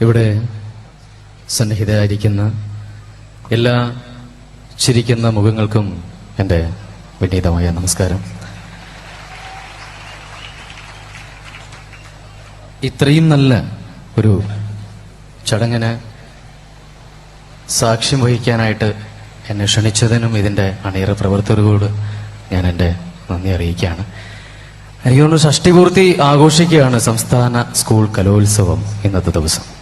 ഇവിടെ സന്നിഹിതരായിരിക്കുന്ന എല്ലാ ചിരിക്കുന്ന മുഖങ്ങൾക്കും എന്റെ വിനീതമായ നമസ്കാരം. ഇത്രയും നല്ല ഒരു ചടങ്ങിന് സാക്ഷ്യം വഹിക്കാനായിട്ട് എന്നെ ക്ഷണിച്ചതിനും ഇതിന്റെ അണിയറ പ്രവർത്തകരോട് ഞാൻ എന്റെ നന്ദി അറിയിക്കുകയാണ്. എനിക്ക് ഷഷ്ടിപൂർത്തി ആഘോഷിക്കുകയാണ് സംസ്ഥാന സ്കൂൾ കലോത്സവം ഇന്നത്തെ ദിവസം.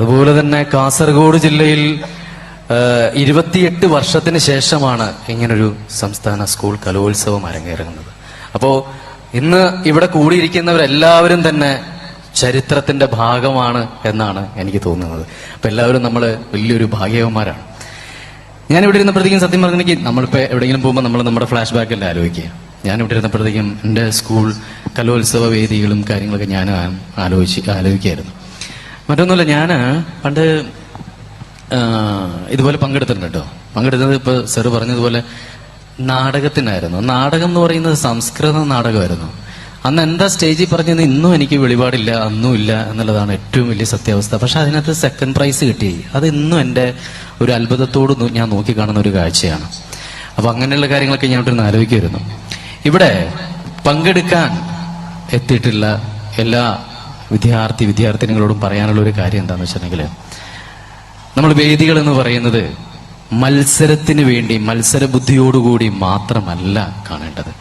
അതുപോലെ തന്നെ കാസർഗോഡ് ജില്ലയിൽ ഇരുപത്തിയെട്ട് വർഷത്തിന് ശേഷമാണ് ഇങ്ങനൊരു സംസ്ഥാന സ്കൂൾ കലോത്സവം അരങ്ങേറുന്നത്. അപ്പോൾ ഇന്ന് ഇവിടെ കൂടിയിരിക്കുന്നവരെല്ലാവരും തന്നെ ചരിത്രത്തിന്റെ ഭാഗമാണ് എന്നാണ് എനിക്ക് തോന്നുന്നത്. അപ്പൊ എല്ലാവരും നമ്മൾ വലിയൊരു ഭാഗ്യവന്മാരാണ്. ഞാൻ ഇവിടെ ഇരുന്നപ്പോഴത്തേക്കും സത്യം പറഞ്ഞെങ്കിൽ നമ്മളിപ്പോ എവിടെയെങ്കിലും പോകുമ്പോൾ നമ്മൾ നമ്മുടെ ഫ്ലാഷ് ബാക്കല്ലേ ആലോചിക്കുക. ഞാൻ ഇവിടെ ഇരുന്നപ്പോഴത്തേക്കും എന്റെ സ്കൂൾ കലോത്സവ വേദികളും കാര്യങ്ങളൊക്കെ ഞാൻ ആലോചിച്ച് ആലോചിക്കായിരുന്നു. മറ്റൊന്നുമില്ല ഞാൻ പണ്ട് ഇതുപോലെ പങ്കെടുത്തിട്ടുണ്ട്? കേട്ടോ പങ്കെടുത്തത് ഇപ്പൊ സർ പറഞ്ഞതുപോലെ നാടകത്തിനായിരുന്നു. നാടകം എന്ന് പറയുന്നത് സംസ്കൃത നാടകമായിരുന്നു. അന്ന് എന്താ സ്റ്റേജിൽ പറഞ്ഞത് ഇന്നും എനിക്ക് വെളിപാടില്ല അന്നും ഇല്ല എന്നുള്ളതാണ് ഏറ്റവും വലിയ സത്യാവസ്ഥ. പക്ഷെ അതിനകത്ത് സെക്കൻഡ് പ്രൈസ് കിട്ടി. അത് ഇന്നും എന്റെ ഒരു അത്ഭുതത്തോട് ഞാൻ നോക്കി കാണുന്ന ഒരു കാഴ്ചയാണ്. അപ്പൊ അങ്ങനെയുള്ള കാര്യങ്ങളൊക്കെ ഞാൻ ഇവിടെ ആലോചിക്കുമായിരുന്നു ഇവിടെ പങ്കെടുക്കാൻ എത്തിയിട്ടുള്ള എല്ലാ വിദ്യാർത്ഥി വിദ്യാർത്ഥിനികളോടും പറയാനുള്ള ഒരു കാര്യം എന്താണെന്ന് വെച്ചിട്ടുണ്ടെങ്കിൽ നമ്മൾ വേദികൾ എന്ന് പറയുന്നത് മത്സരത്തിന് വേണ്ടി മത്സര ബുദ്ധിയോടുകൂടി മാത്രമല്ല കാണേണ്ടത്.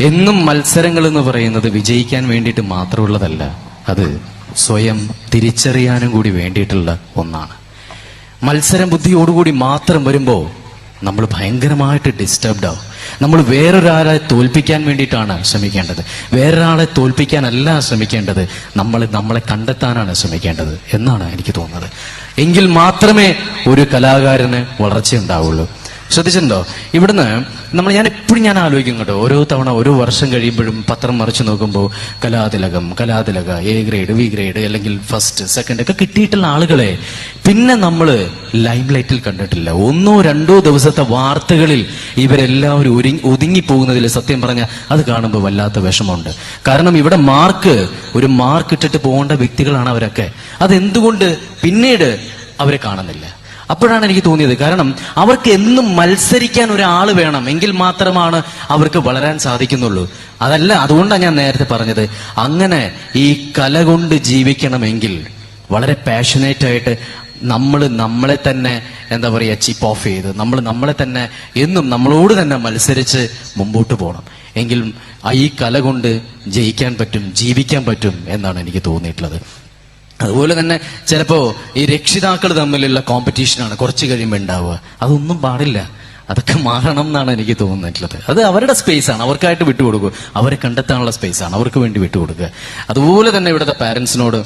എന്നും മത്സരങ്ങൾ എന്ന് പറയുന്നത് വിജയിക്കാൻ വേണ്ടിയിട്ട് മാത്രമുള്ളതല്ല അത് സ്വയം തിരിച്ചറിയാനും കൂടി വേണ്ടിയിട്ടുള്ള ഒന്നാണ്. മത്സരം ബുദ്ധിയോടുകൂടി മാത്രം വരുമ്പോൾ നമ്മൾ ഭയങ്കരമായിട്ട് ഡിസ്റ്റർബ്ഡ് ആവും. നമ്മൾ വേറൊരാളെ തോൽപ്പിക്കാൻ വേണ്ടിയിട്ടാണ് ശ്രമിക്കേണ്ടത്. വേറൊരാളെ തോൽപ്പിക്കാനല്ല ശ്രമിക്കേണ്ടത്. നമ്മൾ നമ്മളെ കണ്ടെത്താനാണ് ശ്രമിക്കേണ്ടത് എന്നാണ് എനിക്ക് തോന്നുന്നത്. എങ്കിൽ മാത്രമേ ഒരു കലാകാരന് വളർച്ചയുണ്ടാവുള്ളൂ. ശ്രദ്ധിച്ചിട്ടുണ്ടോ? ഇവിടുന്ന് നമ്മൾ ഞാൻ എപ്പോഴും ഞാൻ ആലോചിക്കും കേട്ടോ. ഓരോ തവണ ഓരോ വർഷം കഴിയുമ്പോഴും പത്രം മറിച്ച് നോക്കുമ്പോൾ കലാതിലകം കലാതിലക എ ഗ്രേഡ് വി ഗ്രേഡ് അല്ലെങ്കിൽ ഫസ്റ്റ് സെക്കൻഡ് ഒക്കെ കിട്ടിയിട്ടുള്ള ആളുകളെ പിന്നെ നമ്മൾ ലൈം ലൈറ്റിൽ കണ്ടിട്ടില്ല. ഒന്നോ രണ്ടോ ദിവസത്തെ വാർത്തകളിൽ ഇവരെല്ലാവരും ഒരുങ്ങി ഒതുങ്ങിപ്പോകുന്നതിൽ സത്യം പറഞ്ഞാൽ അത് കാണുമ്പോൾ വല്ലാത്ത വിഷമമുണ്ട്. കാരണം ഇവിടെ മാർക്ക് ഒരു മാർക്ക് ഇട്ടിട്ട് പോകേണ്ട വ്യക്തികളാണ് അവരൊക്കെ. അതെന്തുകൊണ്ട് പിന്നീട് അവരെ കാണുന്നില്ല? അപ്പോഴാണ് എനിക്ക് തോന്നിയത്. കാരണം അവർക്ക് എന്നും മത്സരിക്കാൻ ഒരാൾ വേണം. എങ്കിൽ മാത്രമാണ് അവർക്ക് വളരാൻ സാധിക്കുന്നുള്ളൂ. അതല്ല അതുകൊണ്ടാണ് ഞാൻ നേരത്തെ പറഞ്ഞത്. അങ്ങനെ ഈ കല കൊണ്ട് ജീവിക്കണമെങ്കിൽ വളരെ പാഷനേറ്റ് ആയിട്ട് നമ്മൾ നമ്മളെ തന്നെ എന്താ പറയുക ചിപ്പ് ഓഫ് ചെയ്ത് നമ്മൾ നമ്മളെ തന്നെ എന്നും നമ്മളോട് തന്നെ മത്സരിച്ച് മുമ്പോട്ട് പോകണം. എങ്കിലും ഈ കല കൊണ്ട് ജയിക്കാൻ പറ്റും ജീവിക്കാൻ പറ്റും എന്നാണ് എനിക്ക് തോന്നിയിട്ടുള്ളത്. അതുപോലെ തന്നെ ചിലപ്പോ ഈ രക്ഷിതാക്കൾ തമ്മിലുള്ള കോമ്പറ്റീഷനാണ് കുറച്ച് കഴിയുമ്പോൾ ഉണ്ടാവുക. അതൊന്നും പാടില്ല. അതൊക്കെ മാറണം എന്നാണ് എനിക്ക് തോന്നിയിട്ടുള്ളത്. അത് അവരുടെ സ്പേസ് ആണ്. അവർക്കായിട്ട് വിട്ടുകൊടുക്കുക. അവരെ കണ്ടെത്താനുള്ള സ്പേസ് ആണ്. അവർക്ക് വേണ്ടി വിട്ടുകൊടുക്കുക. അതുപോലെ തന്നെ ഇവിടുത്തെ പാരന്റ്സിനോട്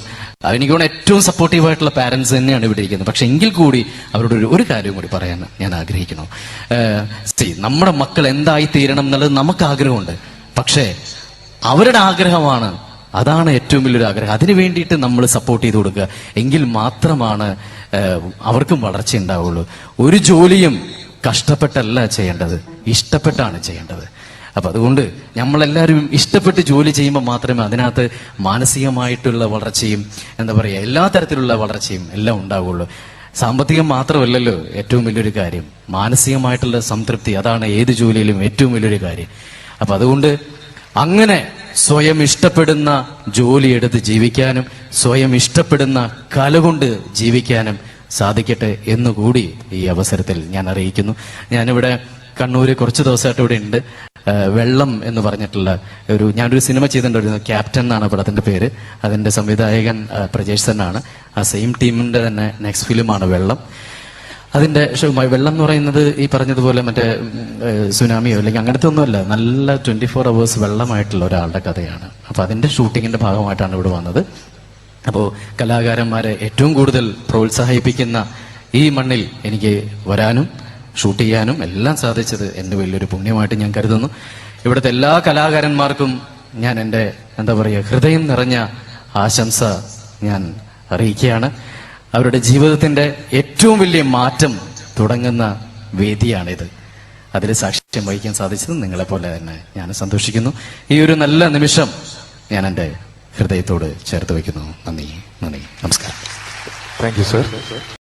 എനിക്ക് ഏറ്റവും സപ്പോർട്ടീവ് ആയിട്ടുള്ള പാരന്റ്സ് തന്നെയാണ് ഇവിടെ ഇരിക്കുന്നത്. പക്ഷെ എങ്കിൽ കൂടി അവരോട് ഒരു ഒരു കാര്യം കൂടി പറയാൻ ഞാൻ ആഗ്രഹിക്കുന്നു. നമ്മുടെ മക്കൾ എന്തായി തീരണം എന്നുള്ളത് നമുക്ക് ആഗ്രഹമുണ്ട്. പക്ഷേ അവരുടെ ആഗ്രഹമാണ് അതാണ് ഏറ്റവും വലിയൊരു ആഗ്രഹം. അതിന് വേണ്ടിയിട്ട് നമ്മൾ സപ്പോർട്ട് ചെയ്ത് കൊടുക്കുക. എങ്കിൽ മാത്രമാണ് അവർക്കും വളർച്ച ഉണ്ടാവുള്ളൂ. ഒരു ജോലിയും കഷ്ടപ്പെട്ടല്ല ചെയ്യേണ്ടത്. ഇഷ്ടപ്പെട്ടാണ് ചെയ്യേണ്ടത്. അപ്പൊ അതുകൊണ്ട് നമ്മളെല്ലാവരും ഇഷ്ടപ്പെട്ട് ജോലി ചെയ്യുമ്പോൾ മാത്രമേ അതിനകത്ത് മാനസികമായിട്ടുള്ള വളർച്ചയും എന്താ പറയുക എല്ലാ തരത്തിലുള്ള വളർച്ചയും എല്ലാം ഉണ്ടാവുള്ളൂ. സാമ്പത്തികം മാത്രമല്ലല്ലോ ഏറ്റവും വലിയൊരു കാര്യം. മാനസികമായിട്ടുള്ള സംതൃപ്തി അതാണ് ഏത് ജോലിയിലും ഏറ്റവും വലിയൊരു കാര്യം. അപ്പൊ അതുകൊണ്ട് അങ്ങനെ സ്വയം ഇഷ്ടപ്പെടുന്ന ജോലി എടുത്ത് ജീവിക്കാനും സ്വയം ഇഷ്ടപ്പെടുന്ന കല കൊണ്ട് ജീവിക്കാനും സാധിക്കട്ടെ എന്നുകൂടി ഈ അവസരത്തിൽ ഞാൻ അറിയിക്കുന്നു. ഞാനിവിടെ കണ്ണൂര് കുറച്ച് ദിവസമായിട്ട് ഇവിടെ ഉണ്ട്. വെള്ളം എന്ന് പറഞ്ഞിട്ടുള്ള ഒരു ഞാനൊരു സിനിമ ചെയ്തിട്ടുണ്ടായിരുന്നു. ക്യാപ്റ്റൻ എന്നാണ് പടത്തിന്റെ പേര്. അതിന്റെ സംവിധായകൻ പ്രജേഷ് തന്നെയാണ് ആ സെയിം ടീമിന്റെ തന്നെ നെക്സ്റ്റ് ഫിലിമാണ് വെള്ളം. അതിന്റെ വെള്ളം എന്ന് പറയുന്നത് ഈ പറഞ്ഞതുപോലെ മറ്റേ സുനാമിയോ അല്ലെങ്കിൽ അങ്ങനത്തെ ഒന്നുമല്ല നല്ല ട്വന്റി ഫോർ അവേഴ്സ് വെള്ളമായിട്ടുള്ള ഒരാളുടെ കഥയാണ്. അപ്പൊ അതിന്റെ ഷൂട്ടിങ്ങിന്റെ ഭാഗമായിട്ടാണ് ഇവിടെ വന്നത്. അപ്പോൾ കലാകാരന്മാരെ ഏറ്റവും കൂടുതൽ പ്രോത്സാഹിപ്പിക്കുന്ന ഈ മണ്ണിൽ എനിക്ക് വരാനും ഷൂട്ട് ചെയ്യാനും എല്ലാം സാധിച്ചത് എന്റെ വലിയൊരു പുണ്യമായിട്ട് ഞാൻ കരുതുന്നു. ഇവിടുത്തെ എല്ലാ കലാകാരന്മാർക്കും ഞാൻ എന്റെ എന്താ പറയുക ഹൃദയം നിറഞ്ഞ ആശംസ ഞാൻ അറിയിക്കുകയാണ്. അവരുടെ ജീവിതത്തിന്റെ ഏറ്റവും വലിയ മാറ്റം തുടങ്ങുന്ന വേദിയാണിത്. അതിൽ സാക്ഷ്യം വഹിക്കാൻ സാധിച്ചത് നിങ്ങളെപ്പോലെ തന്നെ. ഞാൻ സന്തോഷിക്കുന്നു. ഈ ഒരു നല്ല നിമിഷം ഞാൻ എന്റെ ഹൃദയത്തോട് ചേർത്ത് വയ്ക്കുന്നു. നന്ദി നന്ദി. നമസ്കാരം. Thank you sir